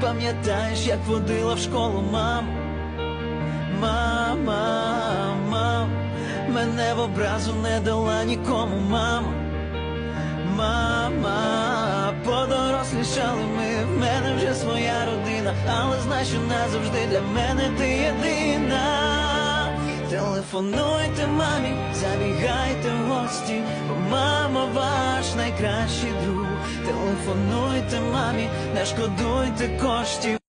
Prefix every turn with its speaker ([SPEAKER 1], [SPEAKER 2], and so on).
[SPEAKER 1] пам'ятаєш, як водила в школу, мам? Мама, мам, мене в образу не дала нікому, мам. Мама, подорослішали ми, в мене вже своя родина, але знай, що назавжди для мене ти єдина. Телефонуйте мамі, забігайте в гості, бо мама ваш найкращий друг. Телефонуйте мамі, не шкодуйте коштів.